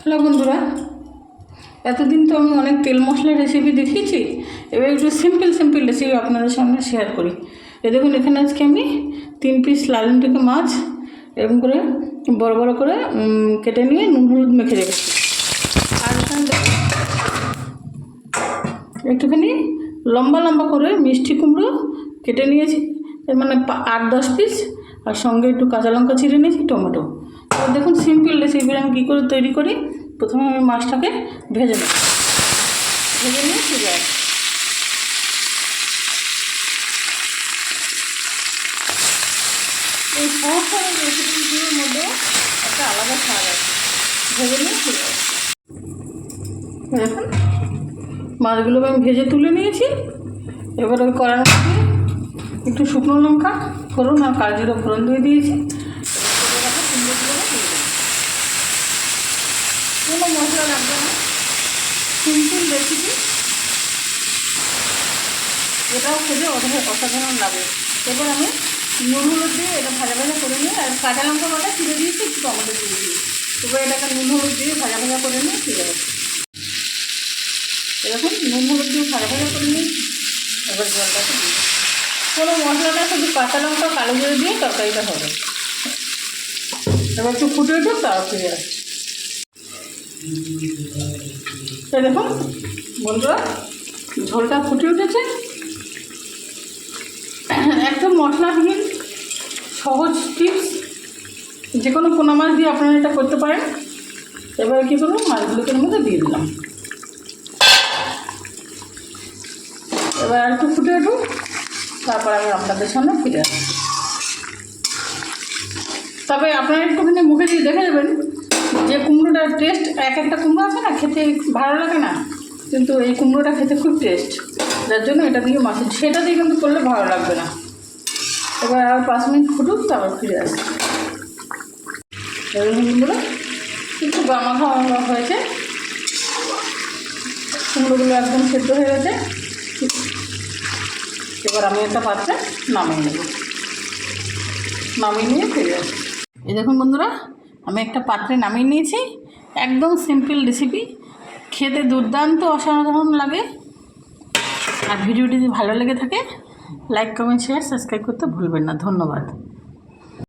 Hello বন্ধুরা, এতদিন তো আমি অনেক তেল মশলা রেসিপি দেখিয়েছি, এবার একটু সিম্পল সিম্পল রেসিপি আপনাদের সামনে শেয়ার করি। এ দেখুন, এখানে আজকে আমি তিন পিস লালনটিকে মাছ, এরকম করে বড় বড় করে কেটে নিয়ে নুন হলুদ মেখে রেখেছি। আর একটুখানি লম্বা লম্বা করে মিষ্টি কুমড়ো কেটে নিয়েছি মানে আট, দশ পিস আর সঙ্গে একটু কাঁচা লঙ্কা চিড়ে নিয়েছি, টমেটো। দেখুন সিম্পল রেসিপি আমি কী করে তৈরি করি? প্রথমে আমি মাছটাকে ভেজে নেব। ভেজে নিয়ে ফিরে আসি এই সমস্ত রেসিপিগুলোর মধ্যে একটা আলাদা স্বাদ আছে। ভেজে নিয়ে ফিরে আসি দেখুন মাছগুলো আমি ভেজে তুলে নিয়েছি। এবার ওই কড়ার একটু শুকনো লঙ্কা, ফোড়ন আর কাজিরও ফোড়ন দিয়ে দিয়েছি এবার কেটে রাখা কুমড়োগুলো দিয়ে দেবো। কোনো মশলা লাগবে না। Simple recipe. এটাও খেতে অসাধারণ অসাধারণ লাগে। এবার আমি নুন, হলুদ দিয়ে এটা ভাজা ভাজা করে নিই আর কাঁচা লঙ্কা বাটা ছিঁড়ে দিয়েছি, একটু টমেটো দিয়ে দিয়েছি। এবার এটাকে নুন, হলুদ দিয়ে ভাজা ভাজা করে নিয়ে ফিরে আসি এরকম নুন, হলুদ দিয়ে ভাজা ভাজা করে নিই এবার জলটাকে দিই কোনো মশলাটা শুধু কাঁচা লঙ্কা, কালো জিরে দিয়ে তরকারিটা হবে। এবার একটু ফুটে উঠুক তাও ফিরে আসছি এই দেখুন বন্ধুরা, ঝোলটা ফুটে উঠেছে। একদম মশলাবিহীন সহজ টিপস যে কোনো পোনা মাছ দিয়ে আপনারা এটা করতে পারেন। এবার কী করব, মাছগুলোকে মধ্যে দিয়ে দিলাম। এবার একটু ফুটে উঠুক, তারপর আমি আপনাদের সামনে ফিরে আসব তবে আপনারা একটুখানি মুখে দিয়ে দেখে নেবেন যে কুমড়োটার টেস্ট এক একটা কুমড়ো আছে না, খেতে ভালো লাগে না, কিন্তু এই কুমড়োটা খেতে খুব টেস্ট যার জন্য এটা দিয়ে মাছ সেটা দিয়ে কিন্তু করলে ভালো লাগবে না। এবার আর পাঁচ মিনিট ফুটুক, তারপর ফিরে আসবে এরকম কুমড়ো একটু গামাখা গামাখা হয়েছে। কুমড়োগুলো একদম সেদ্ধ হয়ে গেছে। এবার আমি একটা পাত্রে নামিয়ে নেব। নামিয়ে নিয়ে ফিরে আসি। এই দেখুন বন্ধুরা আমি একটা পাত্রে নামিয়ে নিয়েছি, একদম সিম্পল রেসিপি খেতে দুর্দান্ত, অসাধারণ লাগে। আর ভিডিওটি যদি ভালো লেগে থাকে লাইক কমেন্ট শেয়ার সাবস্ক্রাইব করতে ভুলবেন না। ধন্যবাদ।